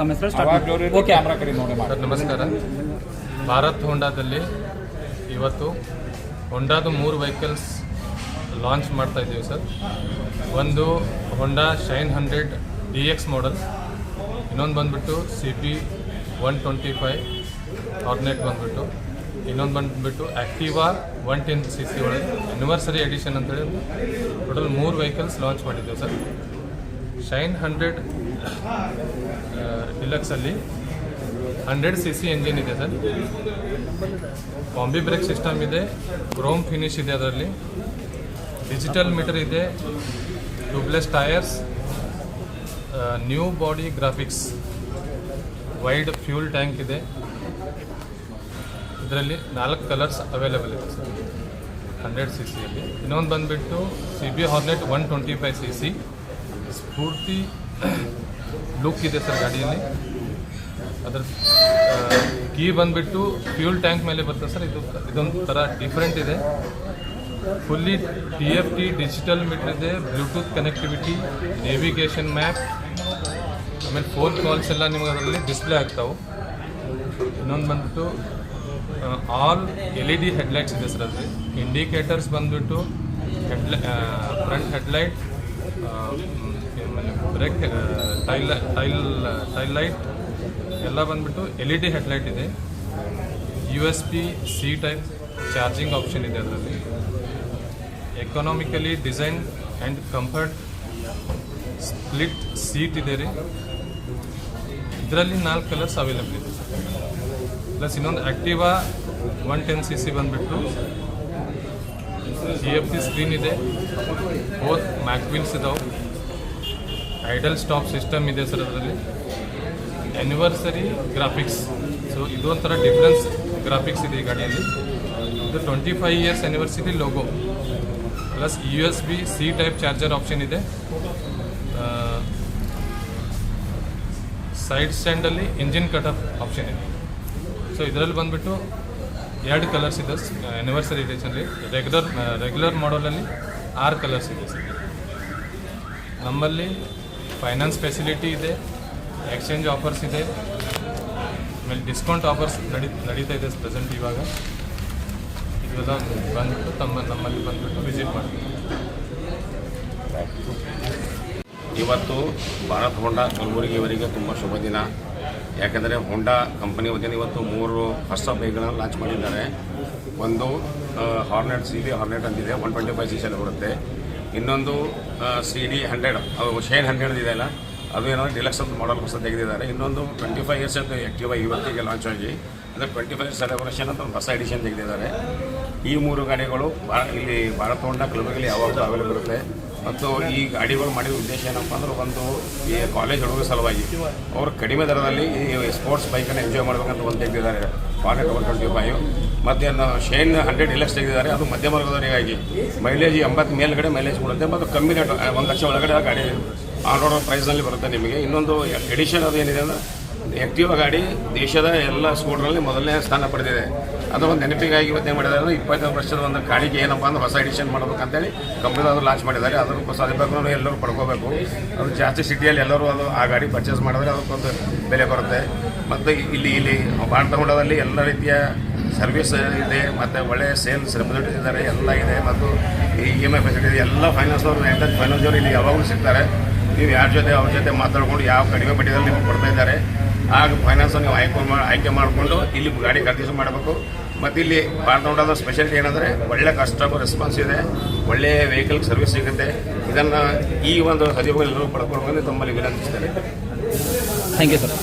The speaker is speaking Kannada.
ತಮ್ಮ ಹೆಸರು ಸ್ಟಾರ್ಟ್ ಓಕೆ ಕ್ಯಾಮ್ರಾ ಕಡೆ ನೋಡಿ ಸರ್ ನಮಸ್ಕಾರ. ಭಾರತ್ ಹೋಂಡಾದಲ್ಲಿ ಇವತ್ತು ಹೊಂಡಾದ ಮೂರು ವೆಹಿಕಲ್ಸ್ ಲಾಂಚ್ ಮಾಡ್ತಾ ಇದ್ದೀವಿ ಸರ್. ಒಂದು Honda Shine hundred D X model ಇನ್ನೊಂದು ಬಂದುಬಿಟ್ಟು C P one twenty five Hornet ಬಂದುಬಿಟ್ಟು ಇನ್ನೊಂದು ಬಂದುಬಿಟ್ಟು Activa one ten C C ಒಳಗೆ ಆ್ಯನಿವರ್ಸರಿ ಎಡಿಷನ್ ಅಂತೇಳಿ ಟೋಟಲ್ ಮೂರು ವೆಹಿಕಲ್ಸ್ ಲಾಂಚ್ ಮಾಡಿದ್ದೇವೆ ಸರ್. ಶೈನ್ ಹಂಡ್ರೆಡ್ ಡಿಲಕ್ಸಲ್ಲಿ ಹಂಡ್ರೆಡ್ ಸಿ ಸಿ ಎಂಜಿನ್ ಇದೆ ಸರ್. ಕಾಂಬಿ ಬ್ರೇಕ್ ಸಿಸ್ಟಮ್ ಇದೆ ಕ್ರೋಮ್ ಫಿನಿಶ್ ಇದೆ ಅದರಲ್ಲಿ. ಡಿಜಿಟಲ್ ಮೀಟರ್ ಇದೆ tubeless tyres new body graphics wide fuel tank ಇದೆ. ಇದರಲ್ಲಿ ನಾಲ್ಕು ಕಲರ್ಸ್ ಅವೈಲೇಬಲ್ ಇದೆ ಸರ್. ಹಂಡ್ರೆಡ್ ಸಿ ಸಿಯಲ್ಲಿ ಇನ್ನೊಂದು ಬಂದುಬಿಟ್ಟು C B Hornet one twenty five C C ಸ್ಫೂರ್ತಿ ಲುಕ್ ಇದೆ ಸರ್ ಗಾಡಿಯಲ್ಲಿ. ಅದ್ರ ಕೀ ಬಂದುಬಿಟ್ಟು ಫ್ಯೂಲ್ ಟ್ಯಾಂಕ್ ಮೇಲೆ ಬರ್ತದೆ ಸರ್. ಇದು, ಇದೊಂದು ಥರ ಡಿಫ್ರೆಂಟ್ ಇದೆ. Fully T F T digital meter ಇದೆ. ಬ್ಲೂಟೂತ್ ಕನೆಕ್ಟಿವಿಟಿ ನೇವಿಗೇಷನ್ ಮ್ಯಾಪ್ ಆಮೇಲೆ ಫೋನ್ ಕಾಲ್ಸ್ ಎಲ್ಲ ನಿಮಗೆ ಅದರಲ್ಲಿ ಡಿಸ್ಪ್ಲೇ ಆಗ್ತಾವೆ. ಇನ್ನೊಂದು ಬಂದ್ಬಿಟ್ಟು all L E D headlights ಇದೆ ಸರ್ ಅದರಲ್ಲಿ. ಇಂಡಿಕೇಟರ್ಸ್ ಬಂದ್ಬಿಟ್ಟು ಹೆಡ್ಲೈ front headlight brake tail tail tail light ಎಲ್ಲ ಬಂದ್ಬಿಟ್ಟು ಎಲ್ ಇ ಡಿ ಹೆಡ್ಲೈಟ್ ಇದೆ. U S P C type charging option ಇದೆ ಅದರಲ್ಲಿ. Economically design and comfort split seat ಇದೆ ರೀ. ಇದರಲ್ಲಿ ನಾಲ್ಕು ಕಲರ್ಸ್ ಅವೈಲೇಬಲ್ ಇದೆ. ಪ್ಲಸ್ ಇನ್ನೊಂದು Activa one ten C C ಬಂದುಬಿಟ್ಟು ಜಿ ಎಫ್ ಸಿ ಸ್ಕ್ರೀನ್ ಇದೆ. ಬೋತ್ ಮ್ಯಾಕ್ವಿಲ್ಸ್ ಇದಾವೆ. ಐಡಲ್ ಸ್ಟಾಪ್ ಸಿಸ್ಟಮ್ ಇದೆ ಸರ್ ಅದರಲ್ಲಿ. ಆ್ಯನಿವರ್ಸರಿ ಗ್ರಾಫಿಕ್ಸ್ ಸೊ ಇದೊಂಥರ ಡಿಫ್ರೆನ್ಸ್ ಗ್ರಾಫಿಕ್ಸ್ ಇದೆ ಈ ಗಾಡಿಯಲ್ಲಿ. ಇದು twenty five years anniversary logo plus U S B C type charger option ಇದೆ ಸೈಡ್ ಸ್ಟ್ಯಾಂಡಲ್ಲಿ ಇಂಜಿನ್ ಕಟ್ ಆಫ್ ಆಪ್ಷನ್ ಇದೆ. ಸೊ ಇದರಲ್ಲಿ ಬಂದುಬಿಟ್ಟು ಎರಡು ಕಲರ್ಸ್ ಇದೆ ಆ್ಯನಿವರ್ಸರಿ ಎಡಿಷನಲ್ಲಿ ರೆಗ್ಯುಲರ್ ರೆಗ್ಯುಲರ್ ಮಾಡಲಲ್ಲಿ ಆರು ಕಲರ್ಸ್ ಇದೆ ಸರ್. ನಮ್ಮಲ್ಲಿ ಫೈನಾನ್ಸ್ ಫೆಸಿಲಿಟಿ ಇದೆ ಎಕ್ಸ್ಚೇಂಜ್ ಆಫರ್ಸ್ ಇದೆ. ಆಮೇಲೆ ಡಿಸ್ಕೌಂಟ್ ಆಫರ್ಸ್ ನಡಿ, ನಡೀತಾ ಇದೆ ಪ್ರೆಸೆಂಟ್ ಇವಾಗ. ಇವೆಲ್ಲ ಬಂದ್ಬಿಟ್ಟು ತಮ್ಮ, ನಮ್ಮಲ್ಲಿ ಬಂದುಬಿಟ್ಟು ವಿಸಿಟ್ ಮಾಡ್ತೀವಿ. ಇವತ್ತು ಭಾರತ್ ಹೋಂಡಾ ಕಲಬುರಗಿಯವರಿಗೆ ತುಂಬ ಶುಭ ದಿನ. ಯಾಕೆಂದರೆ ಹೋಂಡಾ ಕಂಪನಿ ವತಿಯಿಂದ ಇವತ್ತು ಮೂರು ಹೊಸ ಬೈಕ್ಗಳನ್ನು ಲಾಂಚ್ ಮಾಡಿದ್ದಾರೆ. ಒಂದು ಹಾರ್ನೆಟ್ ಸಿ ಬಿ ಹಾರ್ನೆಟ್ ಅಂತಿದೆ. ಒನ್ ಟ್ವೆಂಟಿ ಫೈವ್ ಸಿಸಲ್ಲಿ ಬರುತ್ತೆ. ಇನ್ನೊಂದು C D hundred shine hundred ಇದೆಯಲ್ಲ ಅದು ಏನಂದ್ರೆ ಡಿಲಕ್ಸ್ ಅಂತ ಮಾಡಲ್ ಹೊಸ ತೆಗೆದಿದ್ದಾರೆ. ಇನ್ನೊಂದು ಟ್ವೆಂಟಿ ಫೈವ್ ಇಯರ್ಸ್ ಅಂತ ಆ್ಯಕ್ಟಿವ್ ಇವತ್ತಿಗೆ ಲಾಂಚ್ ಆಗಿ. ಅಂದರೆ ಟ್ವೆಂಟಿ ಫೈವ್ ಸೆಲೆಬ್ರೇಷನ್ ಅಂತ ಒಂದು ಹೊಸ ಎಡಿಷನ್ ತೆಗೆದಿದ್ದಾರೆ. ಈ ಮೂರು ಗಾಡಿಗಳು ಇಲ್ಲಿ ಭಾರತ ಹೋಂಡಾ ಕ್ಲಬ್ಗಳಲ್ಲಿ ಯಾವಾಗಲೂ ಅವೈಲೇಬಲ್ ಇರುತ್ತೆ. ಮತ್ತು ಈ ಗಾಡಿಗಳು ಮಾಡಿದ ಉದ್ದೇಶ ಏನಪ್ಪ ಅಂದ್ರೆ ಒಂದು ಈ ಕಾಲೇಜ್ ಹುಡುಗರ ಸಲುವಾಗಿ ಅವರು ಕಡಿಮೆ ದರದಲ್ಲಿ ಈ ಸ್ಪೋರ್ಟ್ಸ್ ಬೈಕನ್ನು ಎಂಜಾಯ್ ಮಾಡಬೇಕಂತ ಒಂದು ತೆಗೆದಿದ್ದಾರೆ ಫಾರ್ಟಿ ಒನ್ ಟ್ವೆಂಟಿ ಫೈವ್ ಮತ್ತು ಶೈನ್ ಹಂಡ್ರೆಡ್ ಇಲೆಕ್ಸ್ ತೆಗೆದಿದ್ದಾರೆ. ಅದು ಮಧ್ಯಮ ವರ್ಗದವರಿಗಾಗಿ. ಮೈಲೇಜ್ ಎಂಬತ್ತು ಮೇಲ್ಗಡೆ ಮೈಲೇಜ್ ಕೊಡುತ್ತೆ ಮತ್ತು ಕಮ್ಮಿ ರೇಟ್ ಒಂದು ಲಕ್ಷ ಒಳಗಡೆ ಗಾಡಿ ಆನ್ ರೋಡ್ ಪ್ರೈಸ್ನಲ್ಲಿ ಬರುತ್ತೆ ನಿಮಗೆ. ಇನ್ನೊಂದು ಎಡಿಷನ್ ಅದು ಏನಿದೆ ಅಂದರೆ ಆ್ಯಕ್ಟಿವ್ ಗಾಡಿ ದೇಶದ ಎಲ್ಲ ಸ್ಕೂಟ್ರಲ್ಲಿ ಮೊದಲನೇ ಸ್ಥಾನ ಪಡೆದಿದೆ. ಅದು ಒಂದು ನೆನಪಿಗಾಗಿ ಇವತ್ತೇನು ಮಾಡಿದ್ದಾರೆ ಅಂದರೆ ಇಪ್ಪತ್ತೈದು ವರ್ಷದ ಒಂದು ಕಾಳಿಗೆ ಏನಪ್ಪ ಅಂದ್ರೆ ಹೊಸ ಎಡಿಷನ್ ಮಾಡ್ಬೇಕಂತೇಳಿ ಕಂಪ್ನಿದವರು ಲಾಂಚ್ ಮಾಡಿದ್ದಾರೆ. ಅದಕ್ಕೂ ಸದುಪಯೋಗ ಎಲ್ಲರೂ ಪಡ್ಕೋಬೇಕು. ಅದು ಜಾಸ್ತಿ ಸಿಟಿಯಲ್ಲಿ ಎಲ್ಲರೂ ಅದು ಆ ಗಾಡಿ ಪರ್ಚೇಸ್ ಮಾಡಿದ್ರೆ ಅದಕ್ಕೊಂದು ಬೆಲೆ ಬರುತ್ತೆ. ಮತ್ತು ಇಲ್ಲಿ ಇಲ್ಲಿ ಭಾರತ ಎಲ್ಲ ರೀತಿಯ ಸರ್ವಿಸ್ ಇದೆ. ಮತ್ತು ಒಳ್ಳೆಯ ಸೇಲ್ಸ್ ರೆಪ್ರೆಸೆಂಟೇಟಿವ್ ಇದ್ದಾರೆ. ಎಲ್ಲ ಇದೆ. ಮತ್ತು ಇ ಎಂ ಐ ಫೆಸಿಲಿಟಿ ಇದೆ. ಎಲ್ಲ ಫೈನಾನ್ಸ್ನವರು ಎಂಟರ್ ಫೈನಾನ್ಸ್ ಅವರು ಇಲ್ಲಿ ಯಾವಾಗಲೂ ಸಿಗ್ತಾರೆ. ನೀವು ಯಾರ ಜೊತೆ ಅವ್ರ ಜೊತೆ ಮಾತಾಡ್ಕೊಂಡು ಯಾವ ಕಡಿಮೆ ಬಡ್ಡಿದಲ್ಲಿ ನಿಮಗೆ ಕೊಡ್ತಾ ಇದ್ದಾರೆ ಆಗ ಫೈನಾನ್ಸ್ ನೀವು ಆಯ್ಕೆ ಮಾಡಿ ಆಯ್ಕೆ ಮಾಡಿಕೊಂಡು ಇಲ್ಲಿ ಗಾಡಿ ಖರೀದಿಸಿ ಮಾಡಬೇಕು. ಮತ್ತು ಇಲ್ಲಿ ಭಾರತ ನೋಡೋದ ಸ್ಪೆಷಾಲಿಟಿ ಏನಂದರೆ ಒಳ್ಳೆ ಕಸ್ಟಮರ್ ರೆಸ್ಪಾನ್ಸ್ ಇದೆ ಒಳ್ಳೆಯ ವೆಹಿಕಲ್ ಸರ್ವಿಸ್ ಸಿಗುತ್ತೆ. ಇದನ್ನು ಈ ಒಂದು ಸದುಪಯೋಗ ಎಲ್ಲರೂ ಪಡ್ಕೊಳ್ಬೇಕು ತಮ್ಮಲ್ಲಿ ವಿನಂತಿಸ್ತಾರೆ. Thank you sir